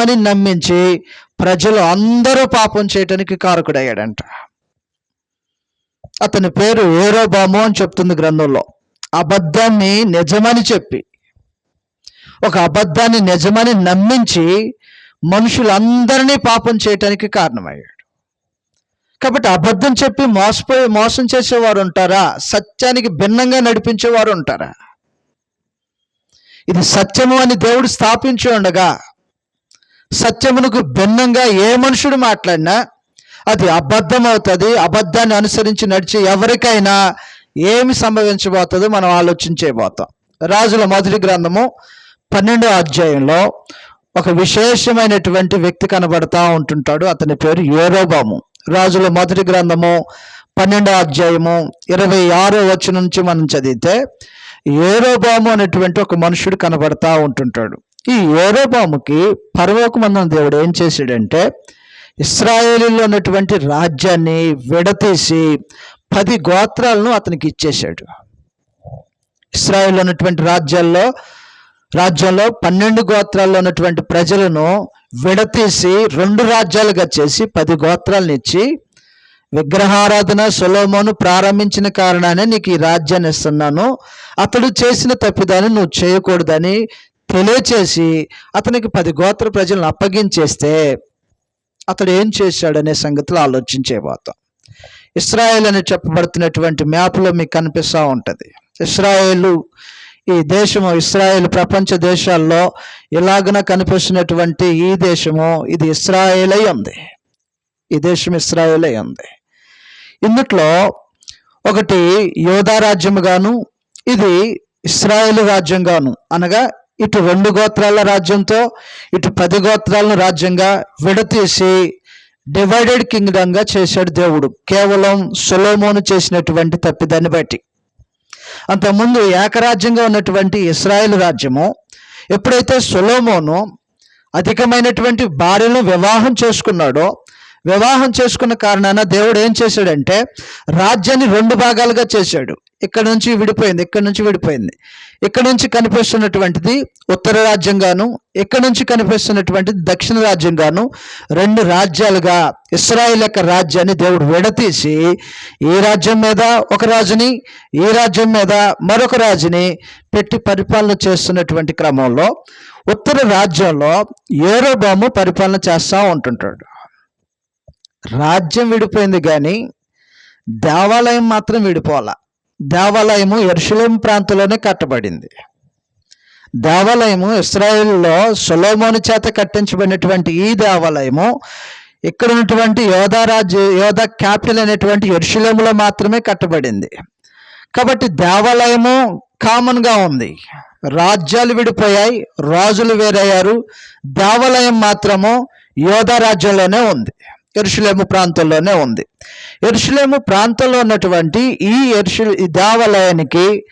అని నమ్మించి ప్రజలు అందరూ పాపం చేయటానికి కారకుడయ్యాడంట. అతని పేరు ఏరోబాము అని చెప్తుంది గ్రంథంలో. అబద్ధాన్ని నిజమని చెప్పి ఒక అబద్ధాన్ని నిజమని నమ్మించి మనుషులందరినీ పాపం చేయటానికి కారణమయ్యాడు. కాబట్టి అబద్ధం చెప్పి మోసపోయి మోసం చేసేవారు ఉంటారా? సత్యానికి భిన్నంగా నడిపించేవారు ఉంటారా? ఇది సత్యము అని దేవుడు స్థాపించి ఉండగా సత్యమునకు భిన్నంగా ఏ మనుషుడు మాట్లాడినా అది అబద్ధం అవుతుంది అబద్ధాన్ని అనుసరించి నడిచి ఎవరికైనా ఏమి సంభవించబోతుందో మనం ఆలోచించేబోతాం. రాజుల మొదటి గ్రంథము పన్నెండో అధ్యాయంలో ఒక విశేషమైనటువంటి వ్యక్తి కనబడతా ఉంటుంటాడు అతని పేరు యోరోబాము. రాజుల మొదటి గ్రంథము పన్నెండో అధ్యాయము ఇరవై ఆరో వచ్చి నుంచి మనం చదివితే ఏరోబాము అనేటువంటి ఒక మనుషుడు కనబడతా ఉంటుంటాడు. ఈ యోరోబాముకి పరలోకమందన దేవుడు ఏం చేశాడంటే ఇస్రాయేలీలో ఉన్నటువంటి రాజ్యాన్ని విడతీసి పది గోత్రాలను అతనికి ఇచ్చేశాడు. ఇస్రాయేల్లో ఉన్నటువంటి రాజ్యాల్లో రాజ్యంలో పన్నెండు గోత్రాల్లో ఉన్నటువంటి ప్రజలను విడతీసి రెండు రాజ్యాలుగా చేసి పది గోత్రాలను ఇచ్చి విగ్రహారాధన సులోమోను ప్రారంభించిన కారణానే నీకు ఈ రాజ్యాన్ని ఇస్తున్నాను. అతడు చేసిన తప్పిదాన్ని నువ్వు చేయకూడదని తెలియచేసి అతనికి పది గోత్ర ప్రజలను అప్పగించేస్తే అతడు ఏం చేశాడనే సంగతులు ఆలోచించేపోతాం ఇస్రాయేల్ అని చెప్పబడుతున్నటువంటి మ్యాప్లో మీకు కనిపిస్తూ ఉంటుంది. ఇస్రాయేలు ఈ దేశము ఇస్రాయేల్ ప్రపంచ దేశాల్లో ఇలాగన కనిపిస్తున్నటువంటి ఈ దేశము ఇది ఇస్రాయేలై ఉంది. ఈ దేశం ఇస్రాయేలై ఉంది. ఇందుట్లో ఒకటి యోధా రాజ్యముగాను ఇది ఇస్రాయేల్ రాజ్యంగాను అనగా ఇటు రెండు గోత్రాల రాజ్యంతో ఇటు పది గోత్రాలను రాజ్యంగా విడతీసి డివైడెడ్ కింగ్డమ్గా చేశాడు దేవుడు. కేవలం సొలోమోను చేసినటువంటి తప్పిదాన్ని బట్టి. అంతకుముందు ఏకరాజ్యంగా ఉన్నటువంటి ఇస్రాయేల్ రాజ్యము ఎప్పుడైతే సొలోమోను అధికమైనటువంటి భార్యను వివాహం చేసుకున్నాడో వివాహం చేసుకున్న కారణాన దేవుడు ఏం చేశాడంటే రాజ్యాన్ని రెండు భాగాలుగా చేశాడు. ఇక్కడ నుంచి విడిపోయింది ఇక్కడ నుంచి విడిపోయింది. ఇక్కడ నుంచి కనిపిస్తున్నటువంటిది ఉత్తర రాజ్యంగాను ఇక్కడ నుంచి కనిపిస్తున్నటువంటిది దక్షిణ రాజ్యంగాను రెండు రాజ్యాలుగా ఇస్రాయిల్ యొక్క రాజ్యాన్ని దేవుడు విడతీసి ఈ రాజ్యం మీద ఒక రాజుని ఈ రాజ్యం మీద మరొక రాజుని పెట్టి పరిపాలన చేస్తున్నటువంటి క్రమంలో ఉత్తర రాజ్యంలో ఏరోబాము పరిపాలన చేస్తూ ఉంటుంటాడు. రాజ్యం విడిపోయింది కానీ దేవాలయం మాత్రం విడిపోవాల? దేవాలయము ఎరుషులేం ప్రాంతంలోనే కట్టబడింది. దేవాలయము ఇస్రాయిల్లో సొలోమోని చేత కట్టించబడినటువంటి ఈ దేవాలయము ఇక్కడ ఉన్నటువంటి యోధా రాజ్య యోధా క్యాపిటల్ అనేటువంటి ఎరుషులేములో మాత్రమే కట్టబడింది. కాబట్టి దేవాలయము కామన్గా ఉంది. రాజ్యాలు విడిపోయాయి రాజులు వేరయ్యారు. దేవాలయం మాత్రము యోధా రాజ్యంలోనే ఉంది. ఎరుషులేము ప్రాంతంలోనే ఉంది. ఎరుషులేము ప్రాంతంలో ఉన్నటువంటి ఈ ఎరుషు ఈ దేవాలయానికి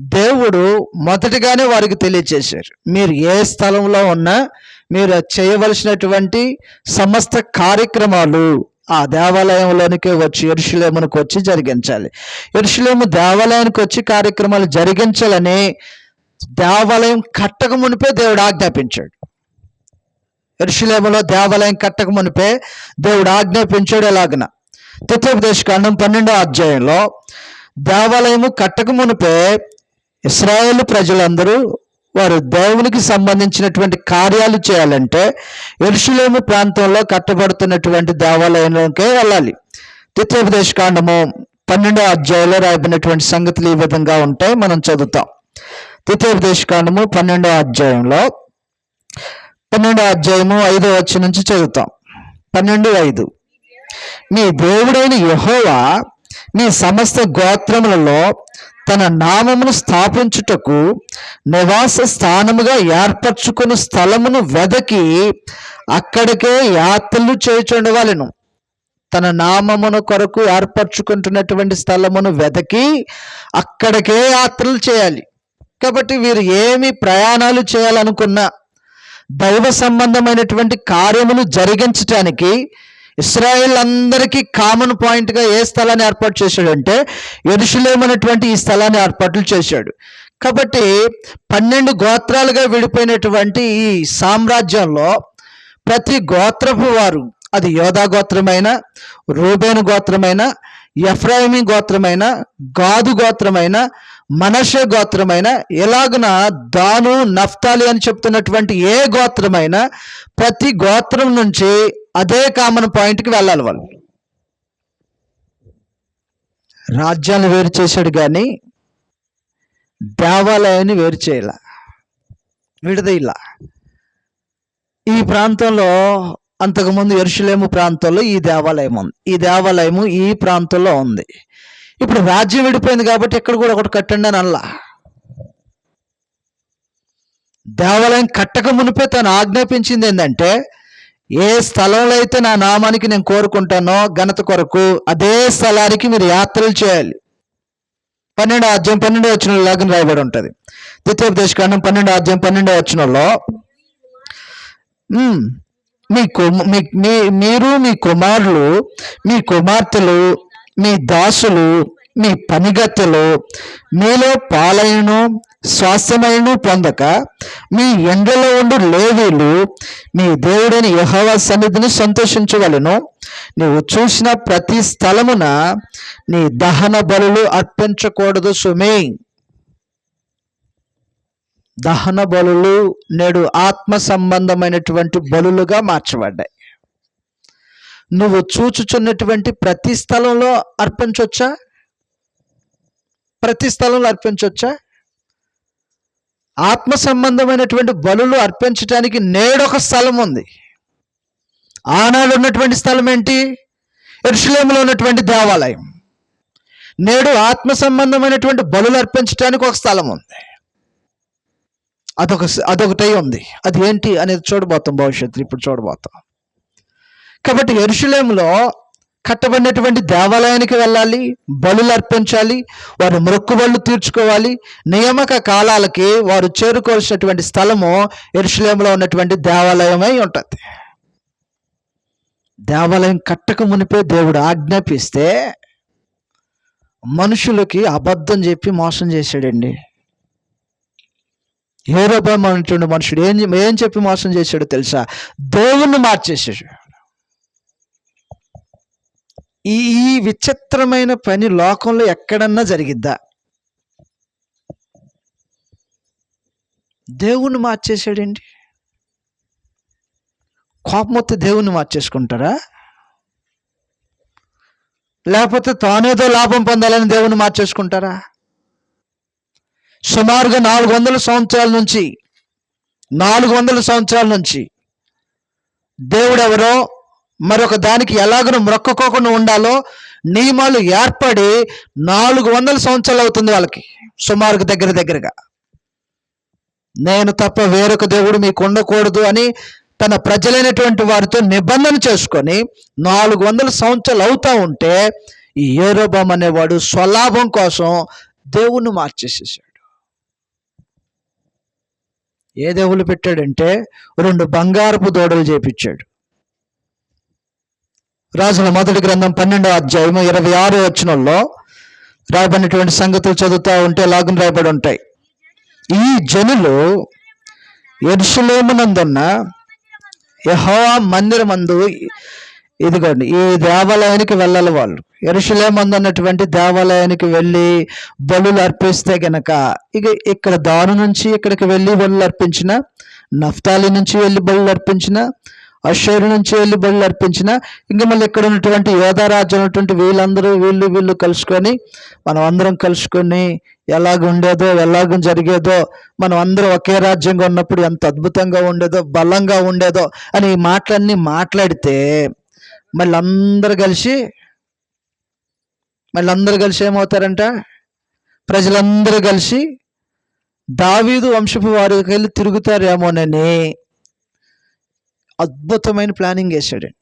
దేవుడు మొదటిగానే వారికి తెలియచేశారు మీరు ఏ స్థలంలో ఉన్నా మీరు చేయవలసినటువంటి సమస్త కార్యక్రమాలు ఆ దేవాలయంలోనికి వచ్చి ఎరుషులేమునికి వచ్చి జరిగించాలి. ఎరుషులేము దేవాలయానికి వచ్చి కార్యక్రమాలు జరిగించాలని దేవాలయం కట్టక మునిపే దేవుడు ఆజ్ఞాపించాడు. ఎరుషులేమలో దేవాలయం కట్టక మునిపే దేవుడు ఆజ్ఞాపించాడు ఎలాగన. తిత్యోపదేశ కాండం పన్నెండో అధ్యాయంలో దేవాలయము కట్టక మునిపే ఇస్రాయేల్ ప్రజలందరూ వారు దేవునికి సంబంధించినటువంటి కార్యాలు చేయాలంటే ఎరుషులేము ప్రాంతంలో కట్టబడుతున్నటువంటి దేవాలయంలోకే వెళ్ళాలి. ద్వితీయోపదేశ కాండము పన్నెండో అధ్యాయంలో రాయబడినటువంటి సంగతులు ఈ విధంగా ఉంటాయి. మనం చదువుతాం. ద్వితీయోపదేశ కాండము పన్నెండో అధ్యాయంలో పన్నెండో అధ్యాయము ఐదో వచ్చి నుంచి చదువుతాం. పన్నెండు ఐదు. మీ దేవుడైన యహోవా మీ సమస్త గోత్రములలో తన నామమును స్థాపించుటకు నివాస స్థానముగా ఏర్పరచుకుని స్థలమును వెదకి అక్కడికే యాత్రలు చేయుచుండవాలను. తన నామమును కొరకు ఏర్పరచుకుంటున్నటువంటి స్థలమును వెదకి అక్కడికే యాత్రలు చేయాలి. కాబట్టి వీరు ఏమి ప్రయాణాలు చేయాలనుకున్నా దైవ సంబంధమైనటువంటి కార్యములు జరిగించటానికి ఇస్రాయేల్ అందరికీ కామన్ పాయింట్గా ఏ స్థలాన్ని ఏర్పాటు చేశాడంటే ఎరుషులేమనేటువంటి ఈ స్థలాన్ని ఏర్పాట్లు చేశాడు. కాబట్టి పన్నెండు గోత్రాలుగా విడిపోయినటువంటి ఈ సామ్రాజ్యంలో ప్రతి గోత్రపు వారు అది యోధా గోత్రమైన రూబేను గోత్రమైన ఎఫ్రాయిమి గోత్రమైన గాదు గోత్రమైన మనషే గోత్రమైన ఎలాగున దాను నఫ్తాలి అని చెప్తున్నటువంటి ఏ గోత్రమైన ప్రతి గోత్రం నుంచి అదే కామన్ పాయింట్కి వెళ్ళాలి వాళ్ళు. రాజ్యాన్ని వేరు చేశాడు కానీ దేవాలయాన్ని వేరు చేయాల విడదీయాల. ఈ ప్రాంతంలో అంతకుముందు ఎరుషులేము ప్రాంతంలో ఈ దేవాలయం ఉంది. ఈ దేవాలయము ఈ ప్రాంతంలో ఉంది. ఇప్పుడు రాజ్యం విడిపోయింది కాబట్టి ఎక్కడ కూడా ఒకటి కట్టండి అని అల్లా దేవాలయం కట్టక మునిపే తను ఆజ్ఞాపించింది ఏంటంటే ఏ స్థలంలో అయితే నా నామానికి నేను కోరుకుంటానో ఘనత కొరకు అదే స్థలానికి మీరు యాత్రలు చేయాలి. పన్నెండు అధ్యాయం పన్నెండు వచ్చిన లాగా రాయబడి ఉంటుంది. ద్వితీయోపదేశకాండం పన్నెండు అధ్యాయం పన్నెండు వచ్చినలో మీ కుమ- మీ మీ- మీరు మీ కుమారులు మీ కుమార్తెలు మీ దాసులు మీ పనిగత్తెలు మీలో పాలయను స్వాస్థ్యమైన పొందక మీ ఎండలో ఉండు లేవీలు మీ దేవుడైన యెహోవా సన్నిధిని సంతోషించగలను నీవు చూసిన ప్రతి స్థలమున నీ దహన బలులు అర్పించకూడదు సుమే. దహన బలులు నేడు ఆత్మ సంబంధమైనటువంటి బలులుగా మార్చబడ్డాయి. నువ్వు చూచుచున్నటువంటి ప్రతి స్థలంలో అర్పించవచ్చా ప్రతి స్థలంలో అర్పించవచ్చా ఆత్మ సంబంధమైనటువంటి బలులు అర్పించడానికి నేడొక స్థలం ఉంది. ఆనాడు ఉన్నటువంటి స్థలం ఏంటి? ఎరుషులేములో ఉన్నటువంటి దేవాలయం. నేడు ఆత్మ సంబంధమైనటువంటి బలులు అర్పించడానికి ఒక స్థలం ఉంది. అదొక అదొకటై ఉంది. అది ఏంటి అనేది చూడబోతాం భవిష్యత్తు ఇప్పుడు చూడబోతాం. కాబట్టి ఎరుషులేములో కట్టబడినటువంటి దేవాలయానికి వెళ్ళాలి బలులు అర్పించాలి వారు మొక్కుబళ్ళు తీర్చుకోవాలి. నియామక కాలాలకి వారు చేరుకోవాల్సినటువంటి స్థలము ఎరుషులేములో ఉన్నటువంటి దేవాలయమై ఉంటుంది. దేవాలయం కట్టక మునిపే దేవుడు ఆజ్ఞాపిస్తే మనుషులకి అబద్ధం చెప్పి మోసం చేశాడండి. ఏరోబామ్ అనేటువంటి మనుషుడు ఏం ఏం చెప్పి మోసం చేశాడో తెలుసా? దేవుణ్ణి మార్చేసాడు ఈ ఈ విచిత్రమైన పని లోకంలో ఎక్కడన్నా జరిగిద్దా? దేవుణ్ణి మార్చేసాడండి కోపం వస్తే దేవుణ్ణి మార్చేసుకుంటారా? లేకపోతే తానేదో లాభం పొందాలని దేవుణ్ణి మార్చేసుకుంటారా? సుమారుగా నాలుగు వందల సంవత్సరాల నుంచి నాలుగు వందల సంవత్సరాల నుంచి దేవుడు ఎవరో మరొక దానికి ఎలాగను మొక్కకోకుండా ఉండాలో నియమాలు ఏర్పడి నాలుగు వందల సంవత్సరాలు అవుతుంది వాళ్ళకి సుమారుకు దగ్గర దగ్గరగా. నేను తప్ప వేరొక దేవుడు మీకు ఉండకూడదు అని తన ప్రజలైనటువంటి వారితో నిబంధన చేసుకొని నాలుగు వందల సంవత్సరాలు అవుతా ఉంటే ఈ ఏరోబం అనేవాడు స్వలాభం కోసం దేవుణ్ణి మార్చేసేసాడు. ఏ దేవుళ్ళు పెట్టాడంటే రెండు బంగారపు దూడలు చేపించాడు. రాజుల మొదటి గ్రంథం పన్నెండో అధ్యాయము ఇరవై ఆరు వచనంలో రాయబడినటువంటి సంగతులు చదువుతూ ఉంటే లాగున రాయబడి ఉంటాయి. ఈ జనులు ఎరుసలేమునందున్న యెహోవా మందిరమందు ఇదిగోండి ఈ దేవాలయానికి వెళ్ళాలి వాళ్ళు. ఎరుసలేమందు ఉన్నటువంటి దేవాలయానికి వెళ్ళి బలులు అర్పిస్తే గనక ఇక ఇక్కడ దారు నుంచి ఇక్కడికి వెళ్ళి బలులు అర్పించిన నఫ్తాలి నుంచి వెళ్ళి బలులు అర్పించిన అశ్వరు నుంచి వెళ్ళి బలి అర్పించిన. ఇంకా మళ్ళీ ఇక్కడ ఉన్నటువంటి యోధారాజ్యం ఉన్నటువంటి వీళ్ళందరూ వీళ్ళు వీళ్ళు కలుసుకొని మనం అందరం కలుసుకొని ఎలాగ ఉండేదో ఎలాగ జరిగేదో మనం అందరం ఒకే రాజ్యంగా ఉన్నప్పుడు ఎంత అద్భుతంగా ఉండేదో బలంగా ఉండేదో అని ఈ మాటలన్నీ మాట్లాడితే మళ్ళీ అందరు కలిసి మళ్ళీ అందరు కలిసి ఏమవుతారంట? ప్రజలందరూ కలిసి దావీదు వంశపు వారికి వెళ్ళి తిరుగుతారేమోనని అద్భుతమైన ప్లానింగ్ వేశాడండి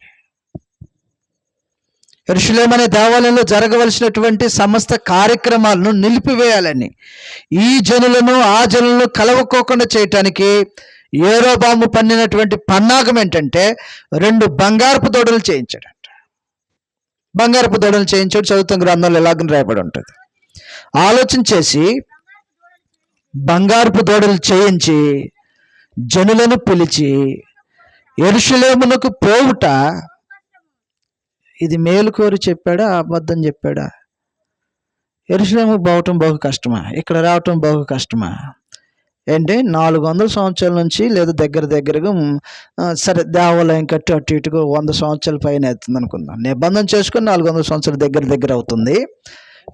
ఎరుషులేం దేవాలయంలో జరగవలసినటువంటి సమస్త కార్యక్రమాలను నిలిపివేయాలని ఈ జనులను ఆ జనులను కలవకోకుండా చేయటానికి ఏరోబాము పన్నినటువంటి పన్నాగం ఏంటంటే రెండు బంగారపు దొడలు చేయించాడంట. బంగారపు దొడలు చేయించాడు చదువుతున్న గ్రంథంలో ఎలాగని రాయబడి ఉంటుంది. ఆలోచన చేసి బంగారపు దూడలు చేయించి జనులను పిలిచి ఎరుషులేమునకు పోవుట ఇది మేలు కోరి చెప్పాడా అబద్ధం చెప్పాడా? ఎరుషులేము పోవటం బహు కష్టమా? ఇక్కడ రావటం బహు కష్టమా? ఏంటి? నాలుగు వందల సంవత్సరాల నుంచి లేదా దగ్గర దగ్గరగా సరే దేవాలయం కట్టి అటు ఇటుగా వంద సంవత్సరాల పైన అవుతుంది అనుకుందాం. నిబంధన చేసుకుని నాలుగు వందల సంవత్సరాల దగ్గర దగ్గర అవుతుంది.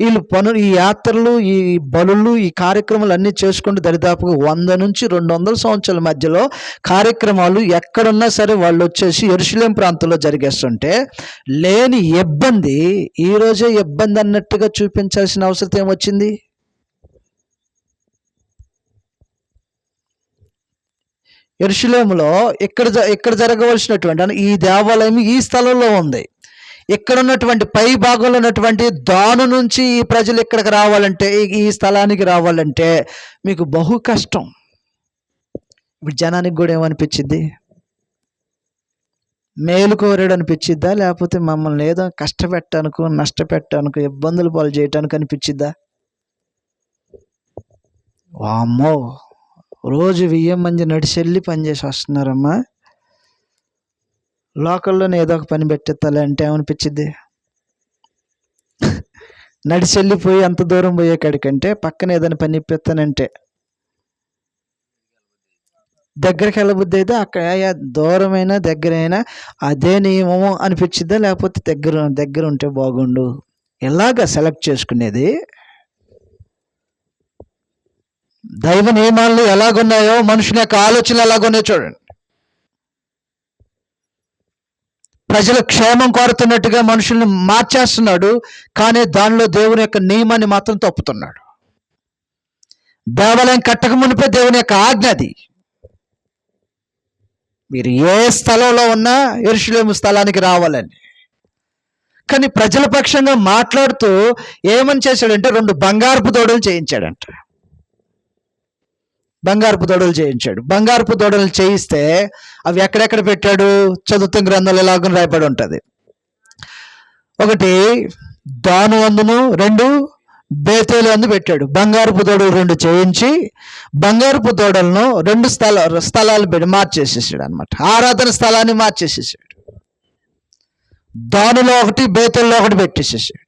వీళ్ళు పనులు ఈ యాత్రలు ఈ బలులు ఈ కార్యక్రమాలు అన్నీ చేసుకుంటూ దరిదాపుగా వంద నుంచి రెండు వందల సంవత్సరాల మధ్యలో కార్యక్రమాలు ఎక్కడున్నా సరే వాళ్ళు వచ్చేసి ఎరుసలేం ప్రాంతంలో జరిగేస్తుంటే లేని ఇబ్బంది ఈ రోజే ఇబ్బంది అన్నట్టుగా చూపించాల్సిన అవసరం ఏమొచ్చింది? ఎరుషులేములో ఇక్కడ జ- ఇక్కడ జరగవలసినటువంటి ఈ దేవాలయం ఈ స్థలంలో ఉంది. ఇక్కడ ఉన్నటువంటి పై భాగంలో ఉన్నటువంటి దాను నుంచి ఈ ప్రజలు ఇక్కడికి రావాలంటే ఈ- స్థలానికి రావాలంటే మీకు బహు కష్టం. ఇప్పుడు జనానికి కూడా ఏమనిపించింది మేలుకోరాడు అనిపించిద్దా లేకపోతే మమ్మల్ని ఏదో కష్టపెట్టడానికి నష్టపెట్టడానికి ఇబ్బందులు పాలు చేయటానికి అనిపించిద్దా? వామ్మో రోజు వెయ్యి మంది నడిచెళ్ళి పనిచేసి వస్తున్నారమ్మా. లోకల్లోనే ఏదో ఒక పని పెట్టేస్తాలే అంటే ఏమనిపించింది నడిచెళ్ళిపోయి అంత దూరం పోయే కాడికంటే పక్కన ఏదైనా పని ఇప్పిస్తానంటే. దగ్గరికి వెళ్ళబుద్ధి అయితే అక్కడ అయ్యా దూరమైనా దగ్గరైనా అదే నియమము అనిపించిద్దా? లేకపోతే దగ్గర దగ్గర ఉంటే బాగుండు? ఎలాగ సెలెక్ట్ చేసుకునేది? దైవ నియమాలు ఎలాగున్నాయో మనుషుని యొక్క ఆలోచనలు ఎలాగున్నాయో చూడండి. ప్రజల క్షేమం కోరుతున్నట్టుగా మనుషుల్ని మార్చేస్తున్నాడు కానీ దానిలో దేవుని యొక్క నియమాన్ని మాత్రం తప్పుతున్నాడు. దేవాలయం కట్టక మునిపే దేవుని యొక్క ఆజ్ఞ అది. మీరు ఏ స్థలంలో ఉన్నా ఎరుషులేము స్థలానికి రావాలని. కానీ ప్రజల పక్షంగా మాట్లాడుతూ ఏమని చేశాడంటే రెండు బంగారపు దోడలు చేయించాడంట. బంగారపు దూడలు చేయించాడు. బంగారపు దూడలు చేయిస్తే అవి ఎక్కడెక్కడ పెట్టాడు? చదువుతున్న గ్రంథాలు ఎలాగో రాయబడి ఉంటుంది. ఒకటి దాను అందును రెండు బేతేలు అందు పెట్టాడు. బంగారపు దూడలు రెండు చేయించి బంగారపు దూడలను రెండు స్థల స్థలాలు పెట్టి మార్చేసేసాడు అనమాట ఆరాధన స్థలాన్ని మార్చేసేసాడు. దానిలో ఒకటి బేతల్లో ఒకటి పెట్టేసేసాడు.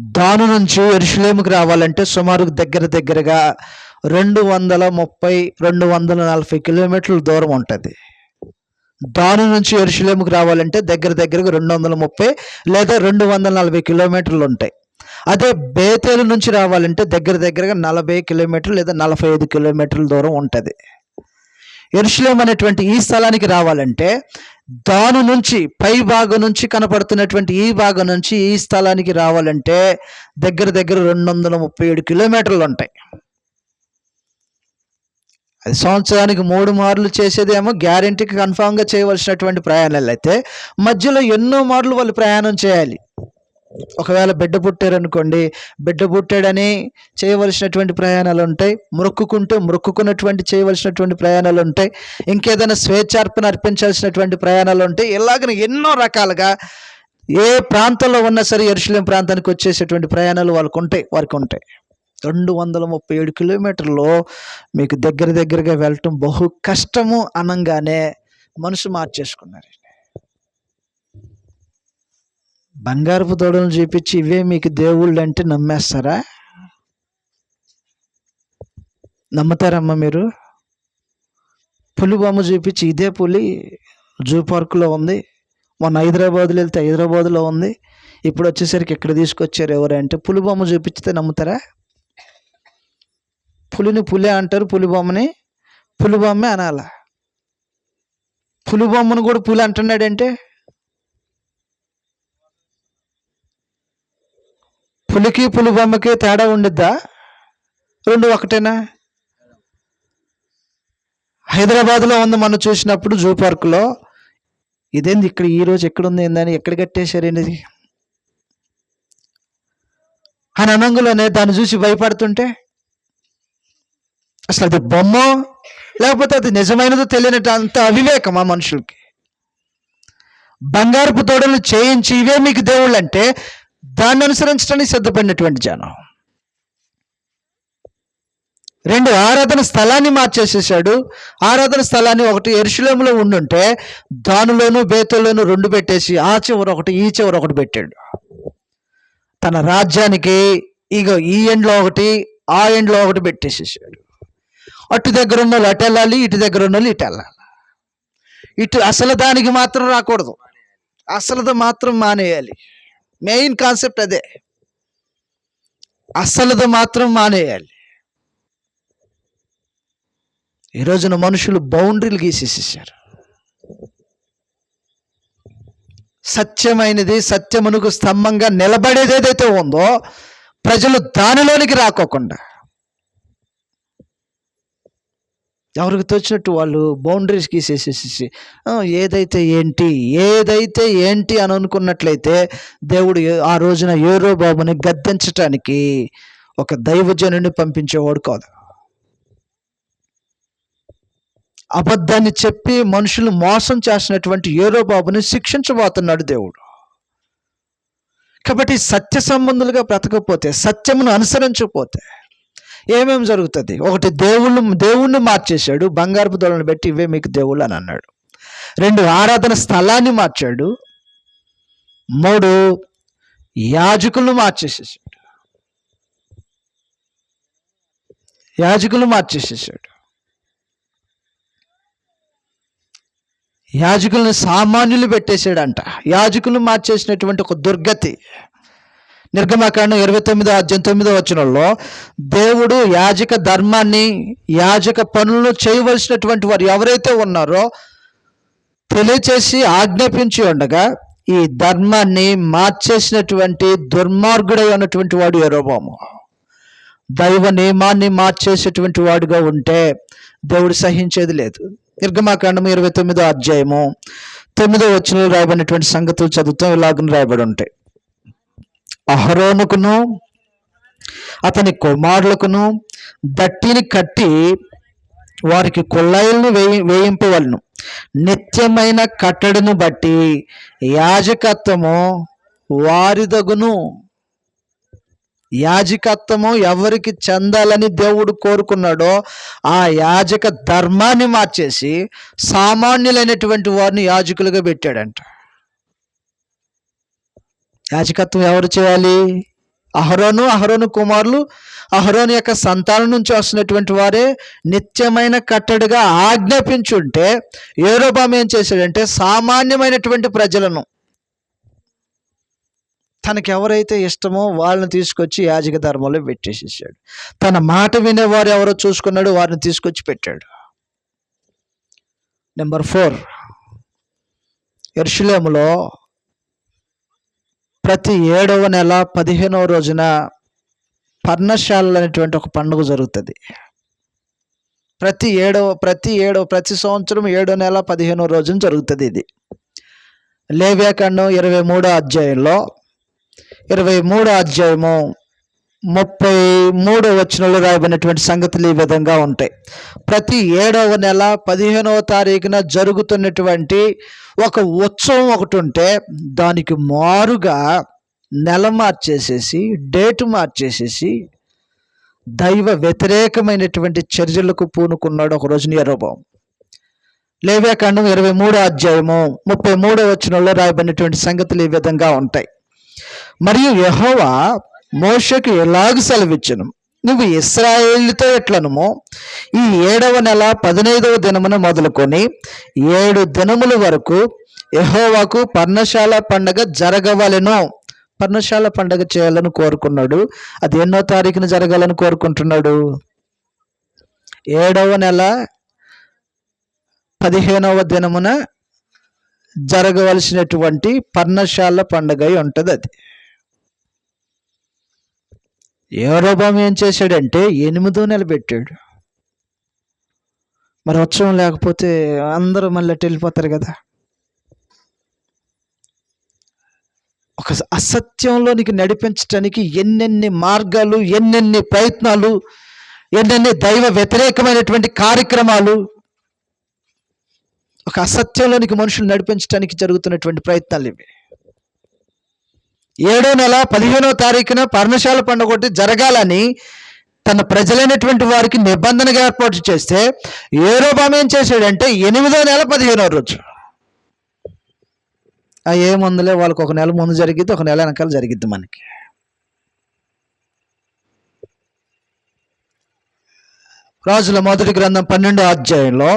దాని నుంచి ఎరుషులేముకి రావాలంటే సుమారు దగ్గర దగ్గరగా రెండు వందల ముప్పై రెండు వందల నలభై కిలోమీటర్ల దూరం ఉంటుంది. దాను నుంచి ఎరుషులేముకి రావాలంటే దగ్గర దగ్గరగా రెండు వందల ముప్పై లేదా రెండు వందల నలభై కిలోమీటర్లు ఉంటాయి. అదే బేతేలు నుంచి రావాలంటే దగ్గర దగ్గరగా నలభై కిలోమీటర్లు లేదా నలభై ఐదు కిలోమీటర్ల దూరం ఉంటుంది. ఎరుషులేం అనేటువంటి ఈ స్థలానికి రావాలంటే దాని నుంచి పై భాగం నుంచి కనపడుతున్నటువంటి ఈ భాగం నుంచి ఈ స్థలానికి రావాలంటే దగ్గర దగ్గర రెండు వందల ముప్పై ఏడు కిలోమీటర్లు ఉంటాయి అది సంవత్సరానికి మూడు మార్లు చేసేదేమో గ్యారంటీకి కన్ఫామ్గా చేయవలసినటువంటి ప్రయాణాలు అయితే మధ్యలో ఎన్నో మార్లు వాళ్ళు ప్రయాణం చేయాలి. ఒకవేళ బిడ్డ పుట్టారనుకోండి బిడ్డ పుట్టాడని చేయవలసినటువంటి ప్రయాణాలు ఉంటాయి మొక్కుకుంటే మొక్కుకున్నటువంటి చేయవలసినటువంటి ప్రయాణాలు ఉంటాయి ఇంకేదైనా స్వేచ్ఛార్పణ అర్పించాల్సినటువంటి ప్రయాణాలు ఉంటాయి ఇలాగనే ఎన్నో రకాలుగా ఏ ప్రాంతంలో ఉన్నా సరే ఎరుశలేం ప్రాంతానికి వచ్చేసేటువంటి ప్రయాణాలు వాళ్ళకు ఉంటాయి వారికి ఉంటాయి రెండు వందల ముప్పై ఏడు కిలోమీటర్లో మీకు దగ్గర దగ్గరగా వెళ్ళటం బహు కష్టము అనంగానే మనసు మార్చేసుకున్నారు. బంగారపు దూడలను చూపించి ఇవే మీకు దేవుళ్ళు అంటే నమ్మేస్తారా? నమ్ముతారమ్మా మీరు? పులి బొమ్మ చూపించి ఇదే పులి జూ పార్కులో ఉంది. మొన్న హైదరాబాద్లో వెళ్తే హైదరాబాద్లో ఉంది. ఇప్పుడు వచ్చేసరికి ఎక్కడ తీసుకొచ్చారు ఎవరు అంటే పులి బొమ్మ చూపించితే నమ్ముతారా? పులిని పులే అంటారు పులి బొమ్మని పులి బొమ్మే అనాల? పులి బొమ్మను కూడా పులి అంటున్నాడంటే పులికి పులి బొమ్మకి తేడా ఉండిద్దా? రెండు ఒకటేనా? హైదరాబాద్లో ఉంది మనం చూసినప్పుడు జూ పార్క్లో. ఇదేంది ఇక్కడ ఈ రోజు ఎక్కడ ఉంది ఏందని ఎక్కడ కట్టేశారండి? ఇది అని అనంగులోనే దాన్ని చూసి భయపడుతుంటే అసలు అది బొమ్మ? లేకపోతే అది నిజమైనదో తెలియనట్టు అంత అవివేకమా మనుషులకి? బంగారపు తోడలు చేయించి ఇవే మీకు దేవుళ్ళు అంటే దాన్ని అనుసరించడానికి సిద్ధపడినటువంటి జనం. రెండు ఆరాధన స్థలాన్ని మార్చేసేసాడు ఆరాధన స్థలాన్ని ఒకటి ఎరుశలేములో ఉండుంటే దానిలోను బేతుల్లోనూ రెండు పెట్టేసి ఆ చివర ఒకటి ఈ చివర ఒకటి పెట్టాడు. తన రాజ్యానికి ఇగో ఈ ఎండ్లో ఒకటి ఆ ఎండ్లో ఒకటి పెట్టేసేసాడు అటు దగ్గర ఉన్న వాళ్ళు అటు వెళ్ళాలి ఇటు దగ్గర ఉన్న వాళ్ళు ఇటు వెళ్ళాలి. ఇటు అసలు దానికి మాత్రం రాకూడదు. అసలుది మాత్రం మానేయాలి. మెయిన్ కాన్సెప్ట్ అదే. అసలుది మాత్రం మానేయాలి. ఈ రోజున మనుషులు బౌండరీలు గీసేసేసారు సత్యమైనది సత్యమునకు స్తంభంగా నిలబడేది ఏదైతే ఉందో ప్రజలు దానిలోనికి రాకోకుండా ఎవరికి తోచినట్టు వాళ్ళు బౌండరీస్ గీసేసేసి ఏదైతే ఏంటి ఏదైతే ఏంటి అని అనుకున్నట్లయితే దేవుడు ఆ రోజున ఏరో బాబుని గద్దించటానికి ఒక దైవజనుని పంపించేవాడు కాదు. అబద్ధాన్ని చెప్పి మనుషులు మోసం చేసినటువంటి ఏరో బాబుని శిక్షించబోతున్నాడు దేవుడు. కాబట్టి సత్య సంబంధులుగా బ్రతకపోతే సత్యమును అనుసరించకపోతే ఏమేమి జరుగుతుంది? ఒకటి దేవుళ్ళు దేవుణ్ణి మార్చేశాడు. బంగారపు దొలను పెట్టి ఇవే మీకు దేవుళ్ళు అని అన్నాడు. రెండు ఆరాధన స్థలాన్ని మార్చాడు. మూడు యాజకులను మార్చేసేసాడు. యాజకులు మార్చేసేసాడు. యాజకులను సామాన్యులు పెట్టేశాడంట. యాజకులు మార్చేసినటువంటి ఒక దుర్గతి. నిర్గమకాండం ఇరవై తొమ్మిదో అధ్యయం తొమ్మిదో వచనంలో దేవుడు యాజక ధర్మాన్ని యాజక పనులను చేయవలసినటువంటి వారు ఎవరైతే ఉన్నారో తెలియచేసి ఆజ్ఞాపించి ఉండగా ఈ ధర్మాన్ని మార్చేసినటువంటి దుర్మార్గుడై ఉన్నటువంటి వాడు ఎరోబాము దైవ నియమాన్ని మార్చేసేటువంటి వాడుగా ఉంటే దేవుడు సహించేది లేదు. నిర్గమాకాండం ఇరవై తొమ్మిదో అధ్యాయము తొమ్మిదో వచ్చిన రాయబడినటువంటి సంగతులు చదువుతాం ఇలాగని రాయబడి ఉంటాయి. అహరోనుకును అతని కుమారులకును దట్టిని కట్టి వారికి కొల్లాయిలను వేయి వేయింపవలను. నిత్యమైన కట్టడను బట్టి యాజకత్వము వారిదగును. యాజకత్వము ఎవరికి చెందాలని దేవుడు కోరుకున్నాడో ఆ యాజక ధర్మాన్ని మార్చేసి సామాన్యులైనటువంటి వారిని యాజకులుగా పెట్టాడంట. యాజకత్వం ఎవరు చేయాలి? అహరోను అహరోను కుమారులు. అహరోను యొక్క సంతానం నుంచి వస్తున్నటువంటి వారే నిత్యమైన కట్టడిగా ఆజ్ఞాపించుంటే ఏరోబామ్ ఏం చేశాడంటే సామాన్యమైనటువంటి ప్రజలను తనకి ఎవరైతే ఇష్టమో వాళ్ళని తీసుకొచ్చి యాజక ధర్మంలో పెట్టేసేసాడు. తన మాట వినేవారు ఎవరో చూసుకున్నాడు వారిని తీసుకొచ్చి పెట్టాడు. నెంబర్ ఫోర్ ఎర్షులేములో ప్రతి ఏడవ నెల పదిహేనవ రోజున పర్ణశాలలు అనేటువంటి ఒక పండుగ జరుగుతుంది. ప్రతి ఏడవ ప్రతి ఏడవ ప్రతి సంవత్సరం ఏడో నెల పదిహేనవ రోజున జరుగుతుంది ఇది. లేవ్యాకాండం ఇరవై మూడో అధ్యాయంలో ఇరవై మూడో అధ్యాయము ముప్పై మూడో వచనంలో రాయబడినటువంటి సంగతులు ఈ విధంగా ఉంటాయి. ప్రతి ఏడవ నెల పదిహేనవ తారీఖున జరుగుతున్నటువంటి ఒక ఉత్సవం ఒకటి ఉంటే దానికి మారుగా నెల మార్చేసేసి డేటు మార్చేసేసి దైవ వ్యతిరేకమైనటువంటి చర్యలకు పూనుకున్నాడు ఒక రోజుని ఎరోబాం లేవ్యాకాండం ఇరవై మూడో అధ్యాయము ముప్పై మూడో వచనంలో రాయబడినటువంటి సంగతులు ఈ విధంగా ఉంటాయి. మరియు యహోవా మోషకు ఎలాగ సెలవిచ్చను? నువ్వు ఇస్రాయేళ్ళతో ఎట్లనుమో? ఈ ఏడవ నెల పదినైదవ దినమున మొదలుకొని ఏడు దినముల వరకు యహోవాకు పర్ణశాల పండగ జరగవలెను. పర్ణశాల పండగ చేయాలని కోరుకున్నాడు. అది ఎన్నో తారీఖున జరగాలని కోరుకుంటున్నాడు? ఏడవ నెల పదిహేనవ దినమున జరగవలసినటువంటి పర్ణశాల పండగ ఉంటుంది అది. ఏరోబాం ఏం చేశాడంటే ఎనిమిదో నెల పెట్టాడు. మరి ఉత్సవం లేకపోతే అందరూ మళ్ళీ వెళ్ళిపోతారు కదా. ఒక అసత్యంలోనికి నడిపించడానికి ఎన్నెన్ని మార్గాలు ఎన్నెన్ని ప్రయత్నాలు ఎన్నెన్ని దైవ వ్యతిరేకమైనటువంటి కార్యక్రమాలు ఒక అసత్యంలోనికి మనుషులు నడిపించడానికి జరుగుతున్నటువంటి ప్రయత్నాలు ఇవి. ఏడో నెల పదిహేనో తారీఖున పర్ణశాల పండుగ ఒకటి జరగాలని తన ప్రజలైనటువంటి వారికి నిబంధనగా ఏర్పాటు చేస్తే ఏరోబామ్ ఏం చేశాడంటే ఎనిమిదో నెల పదిహేనో రోజు. ఆ ఏ ముందులే వాళ్ళకి ఒక నెల ముందు జరిగిద్ది ఒక నెల వెనకాల జరిగిద్ది మనకి. రాజుల మొదటి గ్రంథం పన్నెండో అధ్యాయంలో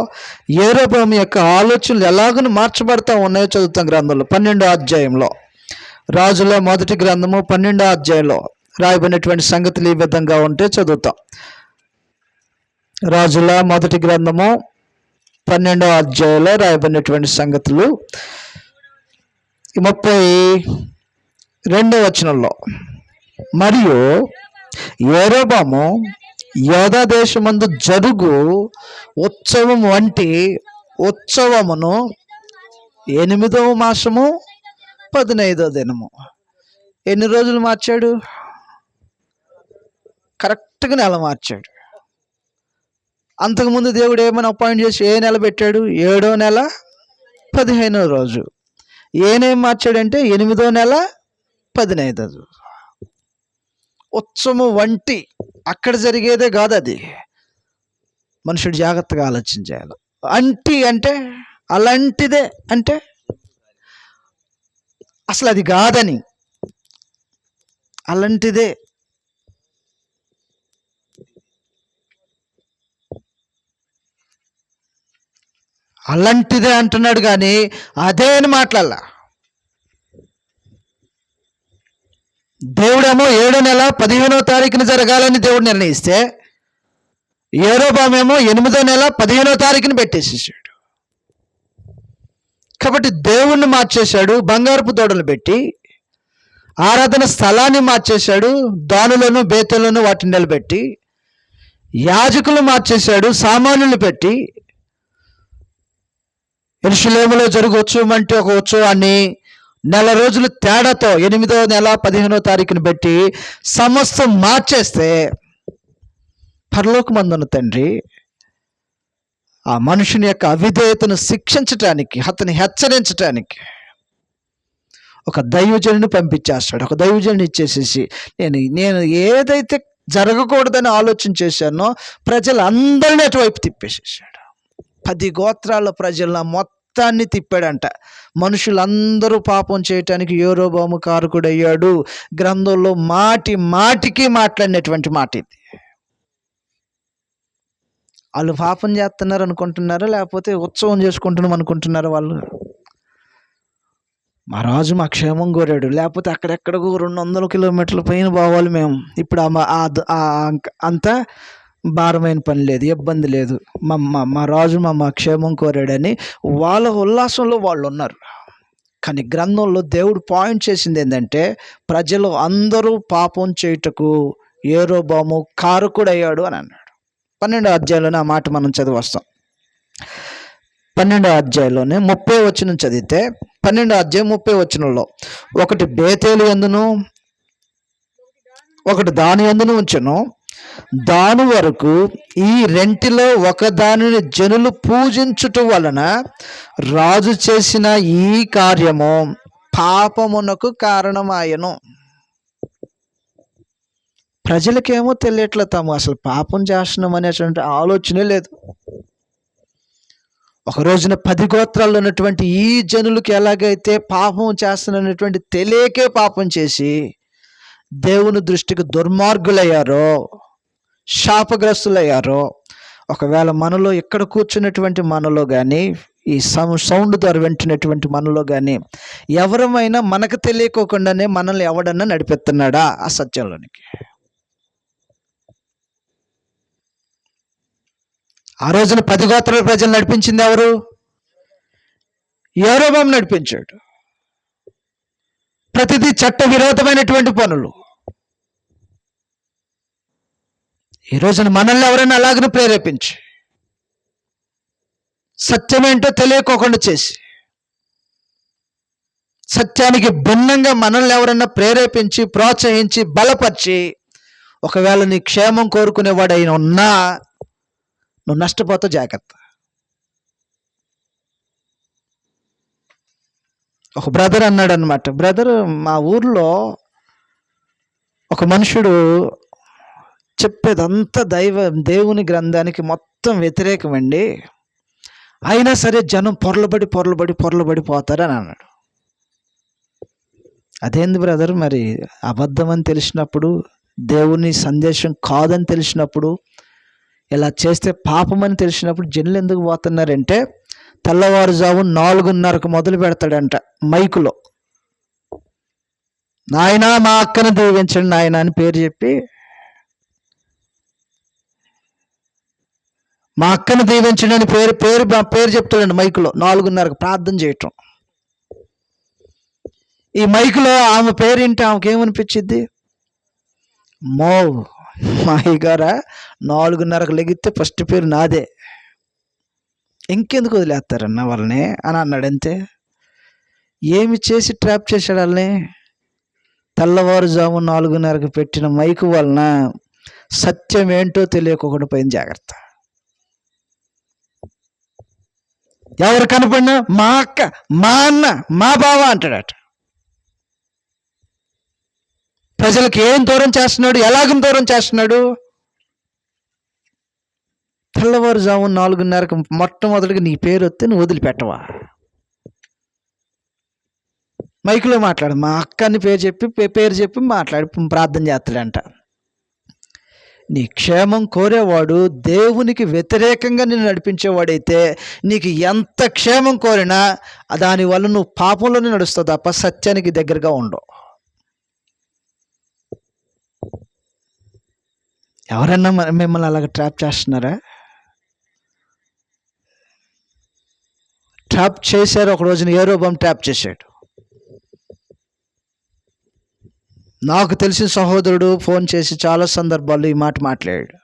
ఏరోబామ్ యొక్క ఆలోచనలు ఎలాగను మార్చబడతా ఉన్నాయో చదువుతాం గ్రంథంలో పన్నెండో అధ్యాయంలో. రాజుల మొదటి గ్రంథము పన్నెండో అధ్యాయంలో రాయబడినటువంటి సంగతులు ఈ విధంగా ఉంటే చదువుతాం. రాజుల మొదటి గ్రంథము పన్నెండో అధ్యాయంలో రాయబడినటువంటి సంగతులు ముప్పై రెండో వచనంలో మరియు ఏరోబాము యోధా దేశమందు జరుగు ఉత్సవం వంటి ఉత్సవమును ఎనిమిదవ మాసము పదినైదో దినము. ఎన్ని రోజులు మార్చాడు? కరెక్ట్గా నెల మార్చాడు. అంతకుముందు దేవుడు ఏమైనా అపాయింట్ చేసి ఏ నెల పెట్టాడు? ఏడో నెల పదిహేనో రోజు. ఏనేం మార్చాడంటే ఎనిమిదో నెల పదినైదో ఉత్సవము ఉత్సవం వంటి అక్కడ జరిగేదే కాదు అది. మనుషుడు జాగ్రత్తగా ఆలోచించాలి అంటి అంటే అలాంటిదే అంటే అసలు అది కాదని అలాంటిదే. అలాంటిదే అంటున్నాడు కానీ అదే అని మాట్లాడాల. దేవుడేమో ఏడో నెల పదిహేనో తారీఖున జరగాలని దేవుడు నిర్ణయిస్తే ఏరోబామేమో ఎనిమిదో నెల పదిహేనో తారీఖున పెట్టేసేసాడు. కాబట్టి దేవుణ్ణి మార్చేశాడు బంగారపు దూడలు పెట్టి ఆరాధన స్థలాన్ని మార్చేశాడు దానులను బేతలను వాటిని నిలబెట్టి యాజకులు మార్చేశాడు సామాన్యులు పెట్టి ఎరుషులేములో జరుగు ఉత్సవం అంటే ఒక ఉత్సవాన్ని నెల రోజులు తేడాతో ఎనిమిదో నెల పదిహేనో తారీఖుని పెట్టి సమస్తం మార్చేస్తే పరలోకమందున తండ్రి ఆ మనుషుని యొక్క అవిధేయతను శిక్షించటానికి అతని హెచ్చరించటానికి ఒక దైవజనుని పంపించేస్తాడు. ఒక దైవజనుని ఇచ్చేసేసి నేను నేను ఏదైతే జరగకూడదని ఆలోచన చేశానో ప్రజలందరినీ అటువైపు తిప్పేసేసాడు. పది గోత్రాల ప్రజల మొత్తాన్ని తిప్పాడంట. మనుషులందరూ పాపం చేయటానికి యోరోబాము కారకుడయ్యాడు. గ్రంథంలో మాటి మాటికి మాట్లాడినటువంటి మాట ఇది వాళ్ళు పాపం చేస్తున్నారు అనుకుంటున్నారా? లేకపోతే ఉత్సవం చేసుకుంటున్నాం అనుకుంటున్నారు వాళ్ళు? మా రాజు మా క్షేమం కోరాడు. లేకపోతే అక్కడెక్కడికో రెండు వందల కిలోమీటర్ల పైన పోవాలి మేము. ఇప్పుడు ఆ మా- అంతా భారమైన పని లేదు ఇబ్బంది లేదు. మా మా మా రాజు మా మా క్షేమం కోరాడని వాళ్ళ ఉల్లాసంలో వాళ్ళు ఉన్నారు. కానీ గ్రంథంలో దేవుడు పాయింట్ చేసింది ఏంటంటే ప్రజలు అందరూ పాపం చేయుటకు ఏరోబాము కారకుడయ్యాడు అని అన్నాడు. పన్నెండో అధ్యాయంలోనే ఆ మాట మనం చదివస్తాం పన్నెండో అధ్యాయంలోనే ముప్పై వచనం చదివితే పన్నెండో అధ్యాయం ముప్పై వచనంలో ఒకటి బేతేలు ఎందును? ఒకటి దాని ఎందును ఉంచెను? దాని వరకు ఈ రెంటిలో ఒకదానిని జనులు పూజించుట వలన రాజు చేసిన ఈ కార్యము పాపమునకు కారణమాయను. ప్రజలకేమో తెలియట్లే తాము. అసలు పాపం చేస్తున్నాం అనేటువంటి ఆలోచనే లేదు. ఒక రోజున పది గోత్రాల్లో ఉన్నటువంటి ఈ జనులకి ఎలాగైతే పాపం చేస్తున్నటువంటి తెలియకే పాపం చేసి దేవుని దృష్టికి దుర్మార్గులయ్యారో శాపగ్రస్తులయ్యారో ఒకవేళ మనలో ఇక్కడ కూర్చున్నటువంటి మనలో కానీ ఈ సౌండ్ ద్వారా వింటున్నటువంటి మనలో కానీ ఎవరమైనా మనకు తెలియకోకుండానే మనల్ని ఎవడన్నా నడిపిస్తున్నాడా ఆ ఆ రోజున పది గోత్రాల ప్రజలు నడిపించింది ఎవరు? ఏరోబాం నడిపించాడు. ప్రతిదీ చట్ట విరోధమైనటువంటి పనులు. ఈ రోజున మనల్ని ఎవరైనా అలాగనే ప్రేరేపించి సత్యమేంటో తెలియకోకుండా చేసి సత్యానికి భిన్నంగా మనల్ని ఎవరైనా ప్రేరేపించి ప్రోత్సహించి బలపరిచి ఒకవేళ నీ క్షేమం కోరుకునేవాడైనా ఉన్నా నువ్వు నష్టపోతావు జాగ్రత్త. ఒక బ్రదర్ అన్నాడు అనమాట బ్రదర్ మా ఊర్లో ఒక మనుషుడు చెప్పేదంతా దైవ దేవుని గ్రంథానికి మొత్తం వ్యతిరేకమండి అయినా సరే జనం పొరలబడి పొరలబడి పొరలబడి పోతారని అన్నాడు. అదేంది బ్రదర్ మరి? అబద్ధం అని తెలిసినప్పుడు దేవుని సందేశం కాదని తెలిసినప్పుడు ఇలా చేస్తే పాపం అని తెలిసినప్పుడు జనులు ఎందుకు పోతున్నారంటే తెల్లవారుజాము నాలుగున్నరకు మొదలు పెడతాడంట మైకులో. నాయనా మా అక్కను దీవించండి నాయన అని పేరు చెప్పి మా అక్కను దీవించండి అని పేరు పేరు పేరు చెప్తాడండి మైకులో నాలుగున్నరకు ప్రార్థన చేయటం. ఈ మైకులో ఆమె పేరు వింటే ఆమెకి ఏమనిపించింది మో మా అయ్యగారా నాలుగున్నరకు లెగిస్తే ఫస్ట్ పేరు నాదే. ఇంకెందుకు వదిలేస్తారన్న వాళ్ళని? అని అన్నాడు అంతే. ఏమి చేసి ట్రాప్ చేశాడు వాళ్ళని? తెల్లవారుజాము నాలుగున్నరకు పెట్టిన మైకు వలన సత్యం ఏంటో తెలియకుండా పోయిన జాగ్రత్త. ఎవరు కనపడినా మా అక్క మా అన్న మా బావ అంటాడట. ప్రజలకు ఏం దూరం చేస్తున్నాడు? ఎలాగం దూరం చేస్తున్నాడు? తెల్లవారుజాము నాలుగున్నరకు మొట్టమొదటిగా నీ పేరు వస్తే నువ్వు వదిలిపెట్టవా? మైకులో మాట్లాడు. మా అక్కని పేరు చెప్పి పేరు చెప్పి మాట్లాడి. ప్రార్థన చేస్తాడంట. నీ క్షేమం కోరేవాడు దేవునికి వ్యతిరేకంగా నిన్ను నడిపించేవాడైతే నీకు ఎంత క్షేమం కోరినా దానివల్ల నువ్వు పాపంలోనే నడుస్తావు తప్ప సత్యానికి దగ్గరగా ఉండవు. ఎవరన్నా మిమ్మల్ని అలాగ ట్రాప్ చేస్తున్నారా? ట్రాప్ చేశారు ఒక రోజున ఏ రూపం ట్రాప్ చేశాడు? నాకు తెలిసిన సహోదరుడు ఫోన్ చేసి చాలా సందర్భాల్లో ఈ మాట మాట్లాడాడు.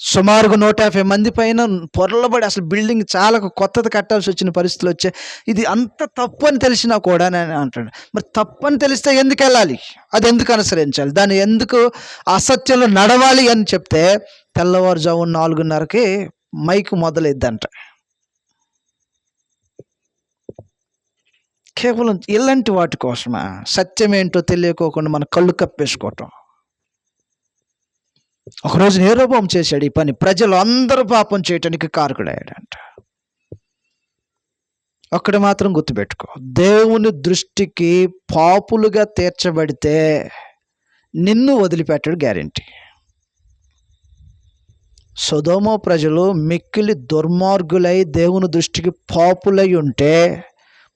సుమారుగా నూట యాభై మంది పైన పొరలబడి అసలు బిల్డింగ్ చాలా కొత్తది కట్టాల్సి వచ్చిన పరిస్థితులు వచ్చాయి ఇది అంత తప్పు అని తెలిసినా కూడా నేను అంటాడు. మరి తప్పు అని తెలిస్తే ఎందుకు వెళ్ళాలి? అది ఎందుకు అనుసరించాలి? దాన్ని ఎందుకు అసత్యంలో నడవాలి అని చెప్తే తెల్లవారుజాము నాలుగున్నరకి మైక్ మొదలైద్దంట. కేవలం ఇలాంటి వాటి కోసమా? సత్యం ఏంటో తెలియకోకుండా మన కళ్ళు కప్పేసుకోవటం. ఒకరోజు నిరూపం చేశాడు ఈ పని. ప్రజలు అందరూ పాపం చేయటానికి కారకుడయ్యాడంట అక్కడ మాత్రం గుర్తుపెట్టుకో దేవుని దృష్టికి పాపులుగా తీర్చబడితే నిన్ను వదిలిపెట్టాడు గ్యారెంటీ. సొదోమో ప్రజలు మిక్కిలి దుర్మార్గులై దేవుని దృష్టికి పాపులై ఉంటే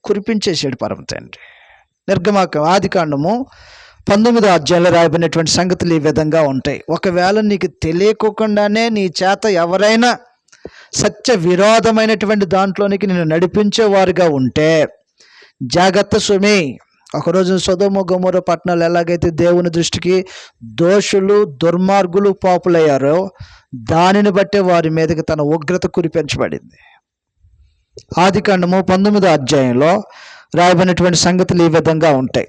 కురిపించేసాడు పరమ తండ్రి. నిర్గమాక ఆది కాండము పంతొమ్మిదో అధ్యాయంలో రాయబడినటువంటి సంగతులు ఈ విధంగా ఉంటాయి. ఒకవేళ నీకు తెలియకోకుండానే నీ చేత ఎవరైనా సత్య విరోధమైనటువంటి దాంట్లోనికి నేను నడిపించేవారుగా ఉంటే జాగ్రత్త సుమి. ఒకరోజు సొదమ గొమర పట్టణాలు ఎలాగైతే దేవుని దృష్టికి దోషులు దుర్మార్గులు పాపులయ్యారో దానిని బట్టే వారి మీదకి తన ఉగ్రత కురిపించబడింది ఆది కాండము పంతొమ్మిదో అధ్యాయంలో రాయబడినటువంటి సంగతులు ఈ విధంగా ఉంటాయి.